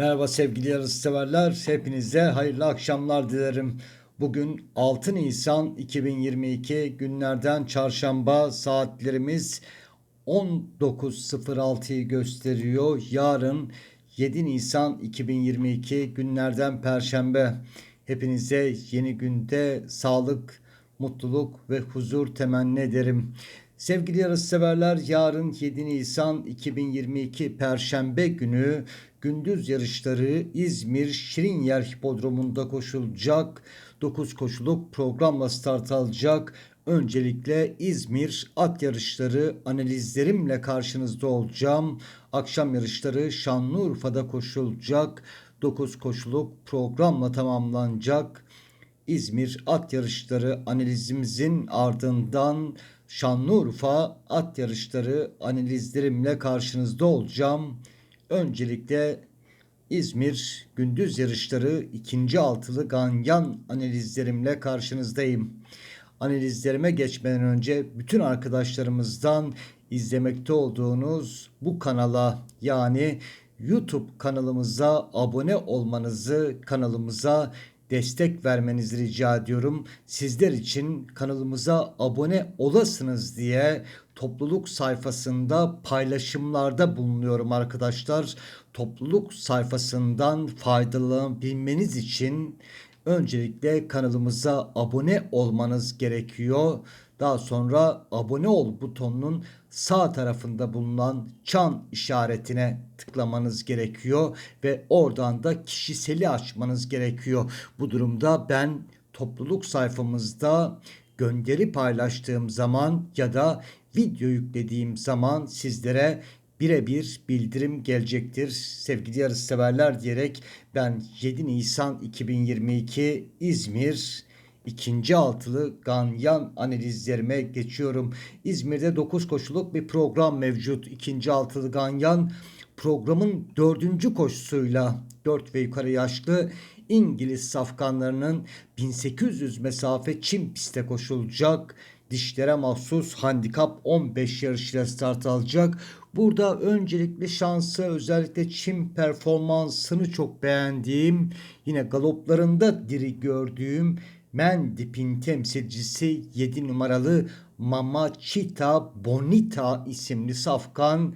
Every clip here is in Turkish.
Merhaba sevgili yarışseverler. Hepinize hayırlı akşamlar dilerim. Bugün 6 Nisan 2022 günlerden çarşamba saatlerimiz 19.06'yı gösteriyor. Yarın 7 Nisan 2022 günlerden perşembe. Hepinize yeni günde sağlık, mutluluk ve huzur temenni ederim. Sevgili yarışseverler yarın 7 Nisan 2022 Perşembe günü gündüz yarışları İzmir Şirinyer Hipodromu'nda koşulacak. 9 koşuluk programla start alacak. Öncelikle İzmir at yarışları analizlerimle karşınızda olacağım. Akşam yarışları Şanlıurfa'da koşulacak. 9 koşuluk programla tamamlanacak. İzmir at yarışları analizimizin ardından Şanlıurfa at yarışları analizlerimle karşınızda olacağım. Öncelikle İzmir gündüz yarışları ikinci altılı ganyan analizlerimle karşınızdayım. Analizlerime geçmeden önce bütün arkadaşlarımızdan izlemekte olduğunuz bu kanala yani YouTube kanalımıza abone olmanızı, kanalımıza destek vermenizi rica ediyorum. Sizler için kanalımıza abone olasınız diye topluluk sayfasında paylaşımlarda bulunuyorum arkadaşlar. Topluluk sayfasından faydalanabilmeniz için öncelikle kanalımıza abone olmanız gerekiyor. Daha sonra abone ol butonunun sağ tarafında bulunan çan işaretine tıklamanız gerekiyor ve oradan da kişiseli açmanız gerekiyor. Bu durumda ben topluluk sayfamızda gönderi paylaştığım zaman ya da video yüklediğim zaman sizlere birebir bildirim gelecektir. Sevgili yarış severler diyerek ben 7 Nisan 2022 İzmir ikinci altılı ganyan analizlerime geçiyorum. İzmir'de 9 koşuluk bir program mevcut. İkinci altılı ganyan programın dördüncü koşusuyla 4 ve yukarı yaşlı İngiliz safkanlarının 1800 mesafe çim piste koşulacak. Dişlere mahsus handikap 15 yarışıyla start alacak. Burada öncelikle şansı özellikle çim performansını çok beğendiğim yine galoplarında diri gördüğüm Mendip'in temsilcisi 7 numaralı Mamachita Bonita isimli safkan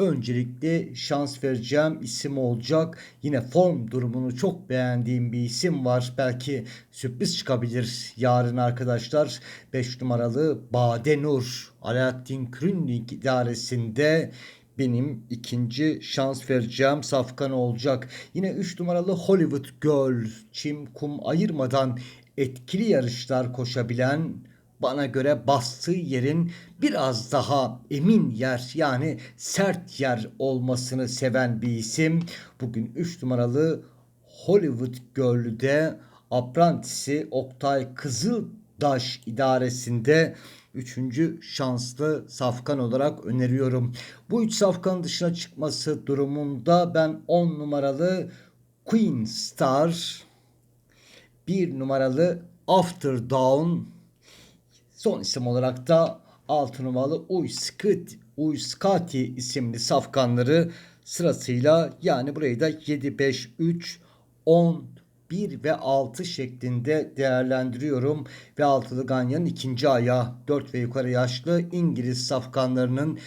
öncelikle şans vereceğim isim olacak. Yine form durumunu çok beğendiğim bir isim var. Belki sürpriz çıkabilir yarın arkadaşlar. 5 numaralı Badenur Alaaddin Krünlik idaresinde benim ikinci şans vereceğim safkan olacak. Yine 3 numaralı Hollywood Girl çim kum ayırmadan etkili yarışlar koşabilen bana göre bastığı yerin biraz daha emin yer yani sert yer olmasını seven bir isim. Bugün 3 numaralı Hollywood Girl'de Aprantisi Oktay Kızıldaş idaresinde üçüncü şanslı safkan olarak öneriyorum. Bu üç safkanın dışına çıkması durumunda ben 10 numaralı Queen Star, bir numaralı After Dawn, son isim olarak da 6 numaralı Uyskati, isimli safkanları sırasıyla yani burayı da 7, 5, 3, 10, 1 ve 6 şeklinde değerlendiriyorum. Ve altılı ganyanın ikinci ayağı 4 ve yukarı yaşlı İngiliz safkanlarının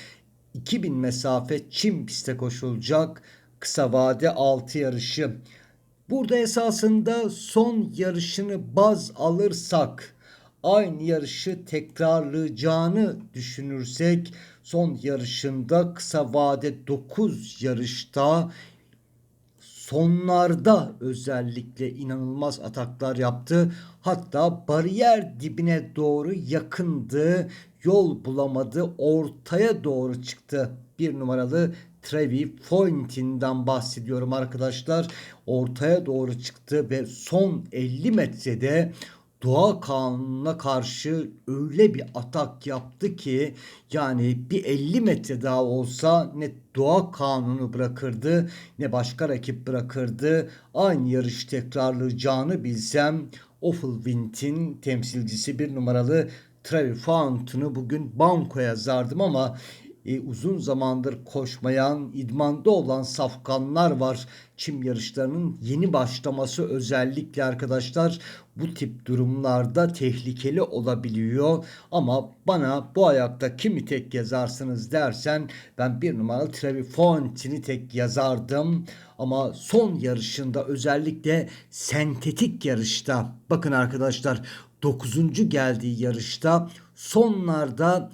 2000 mesafe çim piste koşulacak kısa vade 6 yarışı. Burada esasında son yarışını baz alırsak aynı yarışı tekrarlayacağını düşünürsek son yarışında kısa vade 9 yarışta sonlarda özellikle inanılmaz ataklar yaptı. Hatta bariyer dibine doğru yakındı. Yol bulamadı. Ortaya doğru çıktı. Bir numaralı Trevi Foyntin'den bahsediyorum arkadaşlar. Ortaya doğru çıktı ve son 50 metrede doğa kanununa karşı öyle bir atak yaptı ki yani bir 50 metre daha olsa ne doğa kanunu bırakırdı ne başka rakip bırakırdı. Aynı yarış tekrarlayacağını bilsem Offel temsilcisi bir numaralı Trevi Fountain'ı bugün banko yazardım ama e, uzun zamandır koşmayan, idmanda olan safkanlar var. Çim yarışlarının yeni başlaması özellikle arkadaşlar bu tip durumlarda tehlikeli olabiliyor. Ama bana bu ayakta kimi tek yazarsınız dersen ben bir numaralı Trevifontini tek yazardım. Ama son yarışında özellikle sentetik yarışta bakın arkadaşlar 9. geldiği yarışta sonlarda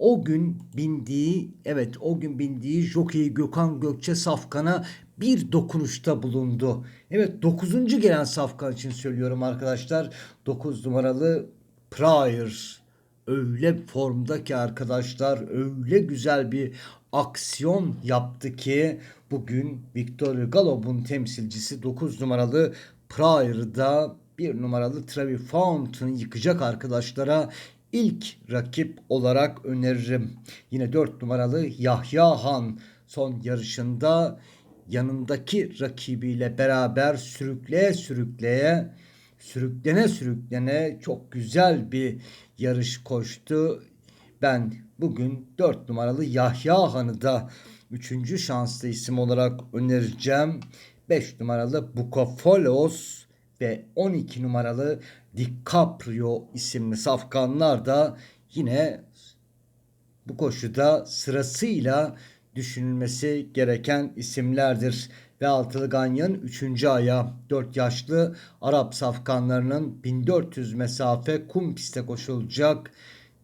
o gün bindiği evet o gün bindiği jockey Gökhan Gökçe Safkan'a bir dokunuşta bulundu. Evet 9. gelen Safkan için söylüyorum arkadaşlar. 9 numaralı Pryor öyle formda ki arkadaşlar öyle güzel bir aksiyon yaptı ki bugün Victor Galop'un temsilcisi 9 numaralı Pryor'da bir numaralı Trevi Fountain'ı yıkacak arkadaşlara ilk rakip olarak öneririm. Yine 4 numaralı Yahya Han son yarışında yanındaki rakibiyle beraber sürükleye sürükleye sürüklene sürüklene çok güzel bir yarış koştu. Ben bugün 4 numaralı Yahya Han'ı da 3. şanslı isim olarak önereceğim. 5 numaralı Bukofolos ve 12 numaralı DiCaprio isimli safkanlar da yine bu koşuda sırasıyla düşünülmesi gereken isimlerdir. Ve Altılı Ganyan 3. aya 4 yaşlı Arap safkanlarının 1400 mesafe kum piste koşulacak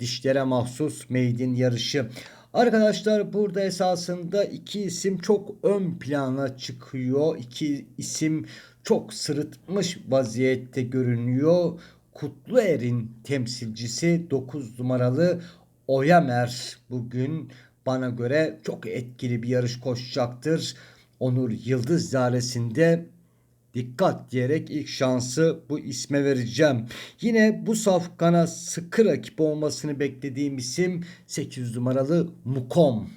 dişlere mahsus meydin yarışı. Arkadaşlar burada esasında iki isim çok ön plana çıkıyor. İki isim çok sırıtmış vaziyette görünüyor. Kutluer'in temsilcisi 9 numaralı Oyamer bugün bana göre çok etkili bir yarış koşacaktır. Onur Yıldız dairesinde dikkat diyerek ilk şansı bu isme vereceğim. Yine bu safkana sıkı rakip olmasını beklediğim isim 8 numaralı Mukom.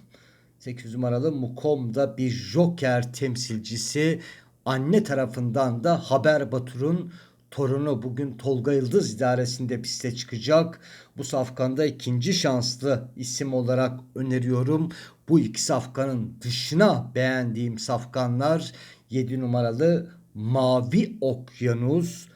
8 numaralı Mukom da bir joker temsilcisi. Anne tarafından da Haber Batur'un torunu bugün Tolga Yıldız idaresinde piste çıkacak. Bu safkanda ikinci şanslı isim olarak öneriyorum. Bu iki safkanın dışına beğendiğim safkanlar 7 numaralı Mavi Okyanus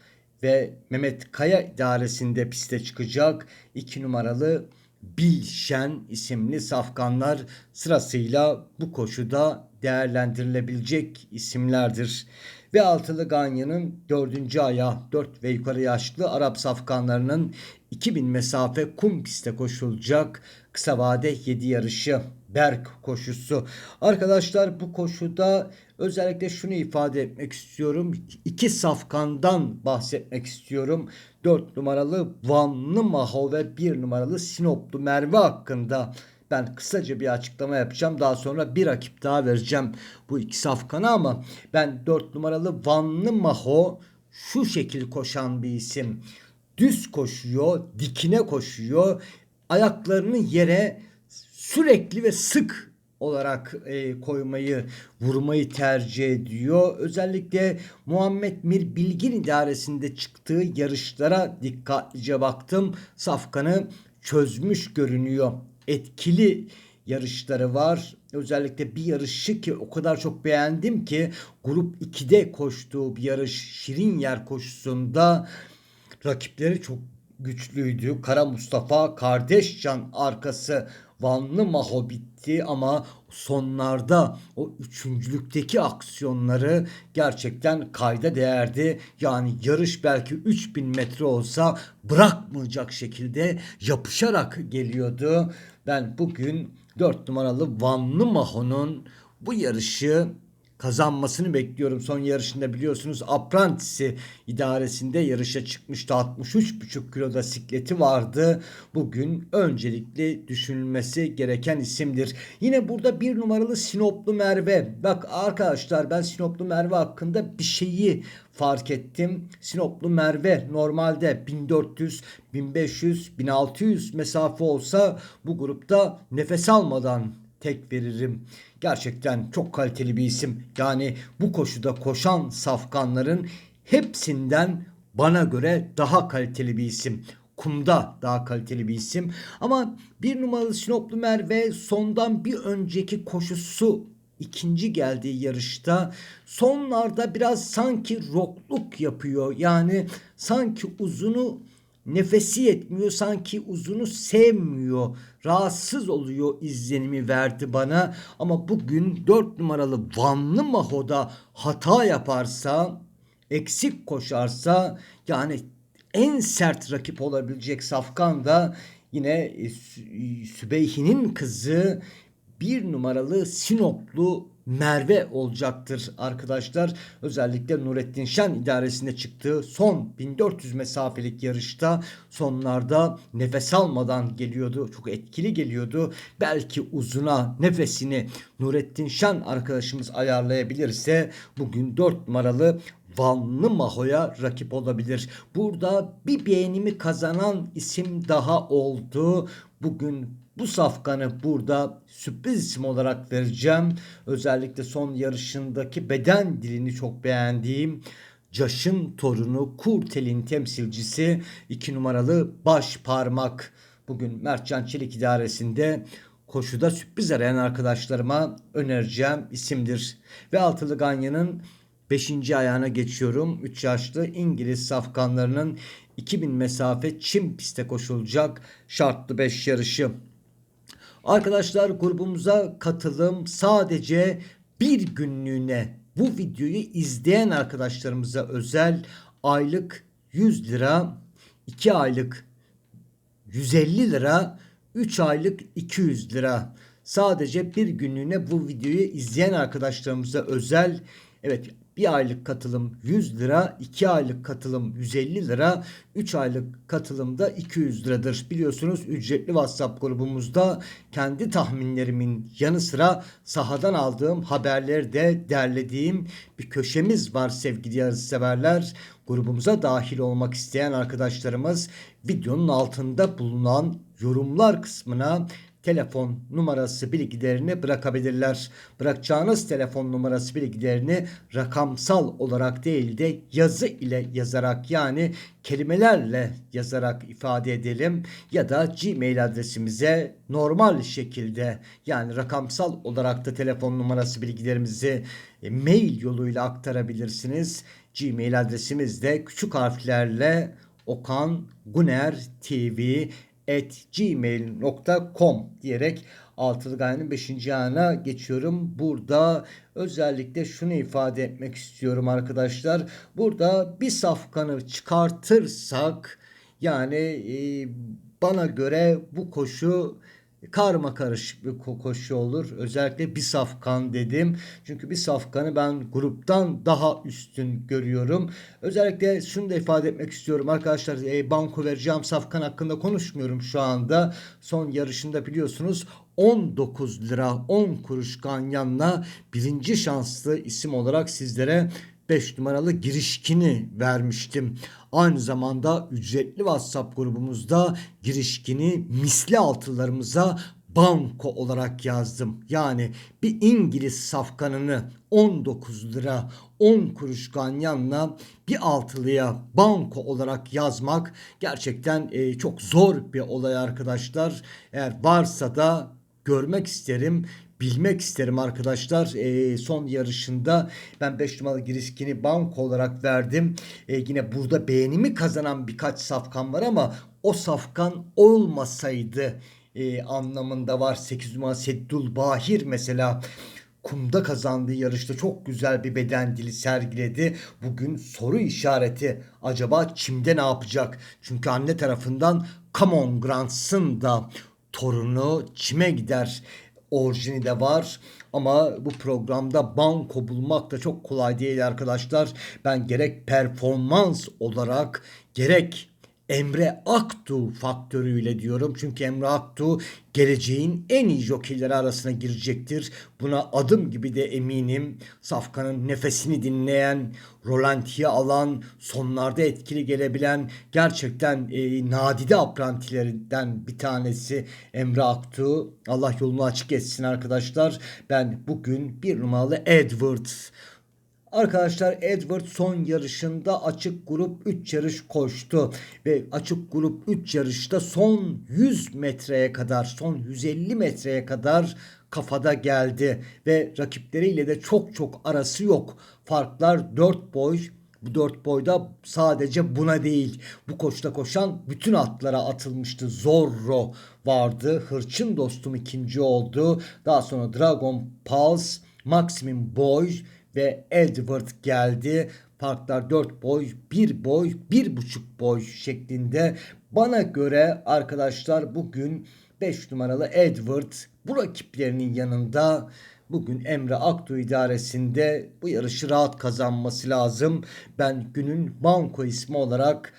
ve Mehmet Kaya idaresinde piste çıkacak. 2 numaralı Bilşen isimli safkanlar sırasıyla bu koşuda değerlendirilebilecek isimlerdir. Ve altılı Ganyan'ın dördüncü aya 4 ve yukarı yaşlı Arap safkanlarının 2000 mesafe kum piste koşulacak kısa vade 7 yarışı Berk koşusu. Arkadaşlar bu koşuda özellikle şunu ifade etmek istiyorum. İki safkandan bahsetmek istiyorum. 4 numaralı Vanlı Maho ve 1 numaralı Sinoplu Merve hakkında ben kısaca bir açıklama yapacağım. Daha sonra bir rakip daha vereceğim bu iki safkana ama ben 4 numaralı Vanlı Maho şu şekil koşan bir isim. Düz koşuyor, dikine koşuyor. Ayaklarını yere sürekli ve sık olarak e, koymayı, vurmayı tercih ediyor. Özellikle Muhammed Mir Bilgin idaresinde çıktığı yarışlara dikkatlice baktım. Safkan'ı çözmüş görünüyor. Etkili yarışları var. Özellikle bir yarışı ki o kadar çok beğendim ki grup 2'de koştuğu bir yarış Şirin Yer koşusunda rakipleri çok güçlüydü. Kara Mustafa Kardeşcan arkası Vanlı Maho bitti ama sonlarda o üçüncülükteki aksiyonları gerçekten kayda değerdi. Yani yarış belki 3000 metre olsa bırakmayacak şekilde yapışarak geliyordu. Ben bugün 4 numaralı Vanlı Maho'nun bu yarışı kazanmasını bekliyorum. Son yarışında biliyorsunuz Apprentice'i idaresinde yarışa çıkmıştı. 63,5 kiloda sikleti vardı. Bugün öncelikli düşünülmesi gereken isimdir. Yine burada bir numaralı Sinoplu Merve. Bak arkadaşlar ben Sinoplu Merve hakkında bir şeyi fark ettim. Sinoplu Merve normalde 1400, 1500, 1600 mesafe olsa bu grupta nefes almadan tek veririm. Gerçekten çok kaliteli bir isim. Yani bu koşuda koşan safkanların hepsinden bana göre daha kaliteli bir isim. kumda daha kaliteli bir isim. Ama bir numaralı Sinoplu Merve sondan bir önceki koşusu ikinci geldiği yarışta sonlarda biraz sanki rokluk yapıyor. Yani sanki uzunu nefesi yetmiyor sanki uzunu sevmiyor. Rahatsız oluyor izlenimi verdi bana. Ama bugün 4 numaralı Vanlı Maho'da hata yaparsa eksik koşarsa yani en sert rakip olabilecek Safkan da yine Sübeyhi'nin kızı bir numaralı Sinoplu Merve olacaktır arkadaşlar. Özellikle Nurettin Şen idaresinde çıktığı son 1400 mesafelik yarışta sonlarda nefes almadan geliyordu. Çok etkili geliyordu. Belki uzuna nefesini Nurettin Şen arkadaşımız ayarlayabilirse bugün 4 numaralı Vanlı Maho'ya rakip olabilir. Burada bir beğenimi kazanan isim daha oldu. Bugün bu safkanı burada sürpriz isim olarak vereceğim. Özellikle son yarışındaki beden dilini çok beğendiğim Caş'ın torunu Kurtel'in temsilcisi 2 numaralı baş parmak. Bugün Mertcan Çelik idaresinde koşuda sürpriz arayan arkadaşlarıma önereceğim isimdir. Ve Altılı Ganyan'ın 5. ayağına geçiyorum. 3 yaşlı İngiliz safkanlarının 2000 mesafe çim piste koşulacak şartlı 5 yarışı. Arkadaşlar grubumuza katılım sadece bir günlüğüne bu videoyu izleyen arkadaşlarımıza özel aylık 100 lira, 2 aylık 150 lira, 3 aylık 200 lira. Sadece bir günlüğüne bu videoyu izleyen arkadaşlarımıza özel evet bir aylık katılım 100 lira, 2 aylık katılım 150 lira, 3 aylık katılım da 200 liradır. Biliyorsunuz ücretli WhatsApp grubumuzda kendi tahminlerimin yanı sıra sahadan aldığım haberleri de derlediğim bir köşemiz var sevgili yarışseverler. Grubumuza dahil olmak isteyen arkadaşlarımız videonun altında bulunan yorumlar kısmına telefon numarası bilgilerini bırakabilirler. Bırakacağınız telefon numarası bilgilerini rakamsal olarak değil de yazı ile yazarak yani kelimelerle yazarak ifade edelim ya da Gmail adresimize normal şekilde yani rakamsal olarak da telefon numarası bilgilerimizi e, mail yoluyla aktarabilirsiniz. Gmail adresimiz de küçük harflerle Okan Guner TV at gmail.com diyerek altılı gayenin 5. ayağına geçiyorum. Burada özellikle şunu ifade etmek istiyorum arkadaşlar. Burada bir safkanı çıkartırsak yani e, bana göre bu koşu karma karışık bir koşu olur. Özellikle bir safkan dedim. Çünkü bir safkanı ben gruptan daha üstün görüyorum. Özellikle şunu da ifade etmek istiyorum arkadaşlar. E, banko vereceğim safkan hakkında konuşmuyorum şu anda. Son yarışında biliyorsunuz 19 lira 10 kuruş ganyanla birinci şanslı isim olarak sizlere 5 numaralı girişkini vermiştim. Aynı zamanda ücretli WhatsApp grubumuzda girişkini misli altılarımıza banko olarak yazdım. Yani bir İngiliz safkanını 19 lira 10 kuruş ganyanla bir altılıya banko olarak yazmak gerçekten e, çok zor bir olay arkadaşlar. Eğer varsa da görmek isterim bilmek isterim arkadaşlar. E, son yarışında ben 5 numaralı girişkini banko olarak verdim. E, yine burada beğenimi kazanan birkaç safkan var ama o safkan olmasaydı e, anlamında var. 8 numaralı Seddul Bahir mesela kumda kazandığı yarışta çok güzel bir beden dili sergiledi. Bugün soru işareti acaba kimde ne yapacak? Çünkü anne tarafından Come on Grants'ın da torunu çime gider orijini de var. Ama bu programda banko bulmak da çok kolay değil arkadaşlar. Ben gerek performans olarak gerek Emre Aktu faktörüyle diyorum. Çünkü Emre Aktu geleceğin en iyi jokeyleri arasına girecektir. Buna adım gibi de eminim. Safkan'ın nefesini dinleyen, rolantiye alan, sonlarda etkili gelebilen gerçekten e, nadide aprantilerinden bir tanesi Emre Aktu. Allah yolunu açık etsin arkadaşlar. Ben bugün bir numaralı Edward Arkadaşlar Edward son yarışında açık grup 3 yarış koştu ve açık grup 3 yarışta son 100 metreye kadar son 150 metreye kadar kafada geldi ve rakipleriyle de çok çok arası yok. Farklar 4 boy bu dört boyda sadece buna değil bu koşta koşan bütün atlara atılmıştı. Zorro vardı. Hırçın dostum ikinci oldu. Daha sonra Dragon Pulse, Maximum Boy ve Edward geldi. Farklar 4 boy, 1 boy, 1,5 boy şeklinde. Bana göre arkadaşlar bugün 5 numaralı Edward bu rakiplerinin yanında Bugün Emre Aktu idaresinde bu yarışı rahat kazanması lazım. Ben günün banko ismi olarak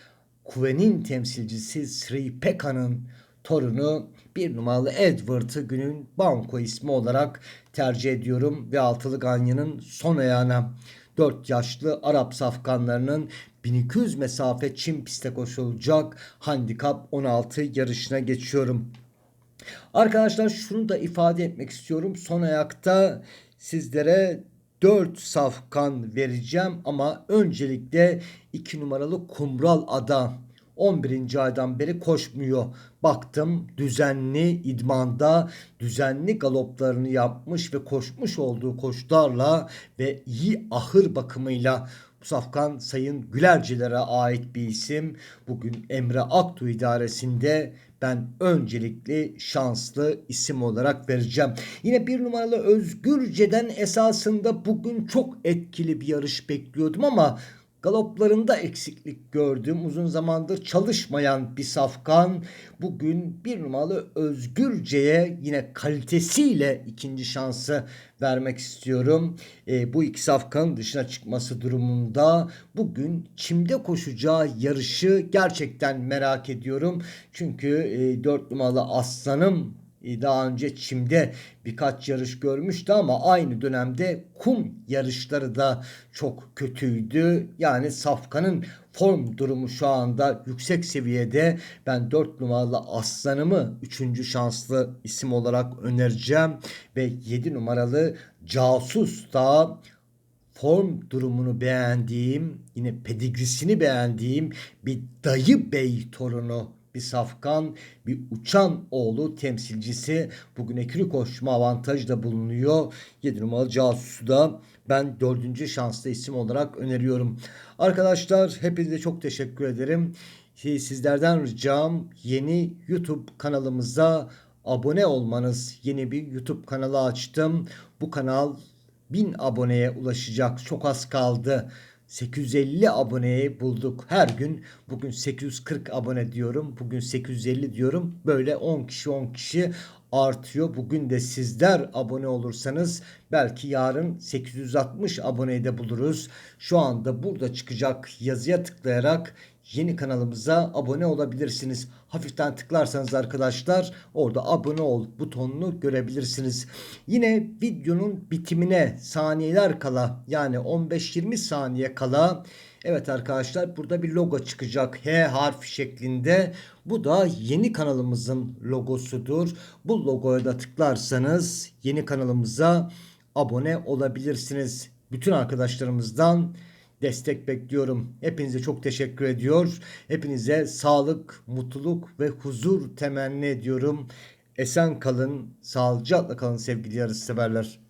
Kuve'nin temsilcisi Sri Peka'nın torunu bir numaralı Edward'ı günün banko ismi olarak tercih ediyorum ve altılı Ganya'nın son ayağına 4 yaşlı Arap safkanlarının 1200 mesafe çim piste koşulacak handikap 16 yarışına geçiyorum. Arkadaşlar şunu da ifade etmek istiyorum. Son ayakta sizlere 4 safkan vereceğim ama öncelikle 2 numaralı Kumral Ada 11. aydan beri koşmuyor. Baktım düzenli idmanda düzenli galoplarını yapmış ve koşmuş olduğu koşularla ve iyi ahır bakımıyla safkan Sayın Gülercilere ait bir isim. Bugün Emre Aktu idaresinde ben öncelikli şanslı isim olarak vereceğim. Yine bir numaralı Özgürce'den esasında bugün çok etkili bir yarış bekliyordum ama galoplarında eksiklik gördüm. Uzun zamandır çalışmayan bir safkan bugün bir numaralı Özgürce'ye yine kalitesiyle ikinci şansı vermek istiyorum. E, bu iki safkanın dışına çıkması durumunda bugün çimde koşacağı yarışı gerçekten merak ediyorum. Çünkü e, 4 numaralı Aslanım daha önce çimde birkaç yarış görmüştü ama aynı dönemde kum yarışları da çok kötüydü. Yani Safkan'ın form durumu şu anda yüksek seviyede. Ben 4 numaralı Aslanım'ı 3. şanslı isim olarak önereceğim ve 7 numaralı Casus da form durumunu beğendiğim, yine pedigrisini beğendiğim bir dayı bey torunu bir safkan, bir uçan oğlu temsilcisi. Bugün ekili koşma avantajı da bulunuyor. 7 numaralı Casus'u da ben dördüncü şanslı isim olarak öneriyorum. Arkadaşlar hepinize çok teşekkür ederim. Sizlerden ricam yeni YouTube kanalımıza abone olmanız. Yeni bir YouTube kanalı açtım. Bu kanal 1000 aboneye ulaşacak. Çok az kaldı. 850 aboneyi bulduk her gün. Bugün 840 abone diyorum. Bugün 850 diyorum. Böyle 10 kişi 10 kişi artıyor. Bugün de sizler abone olursanız belki yarın 860 aboneyi de buluruz. Şu anda burada çıkacak yazıya tıklayarak yeni kanalımıza abone olabilirsiniz. Hafiften tıklarsanız arkadaşlar orada abone ol butonunu görebilirsiniz. Yine videonun bitimine saniyeler kala yani 15-20 saniye kala Evet arkadaşlar burada bir logo çıkacak H harfi şeklinde. Bu da yeni kanalımızın logosudur. Bu logoya da tıklarsanız yeni kanalımıza abone olabilirsiniz. Bütün arkadaşlarımızdan destek bekliyorum. Hepinize çok teşekkür ediyor. Hepinize sağlık, mutluluk ve huzur temenni ediyorum. Esen kalın, sağlıcakla kalın sevgili yarış severler.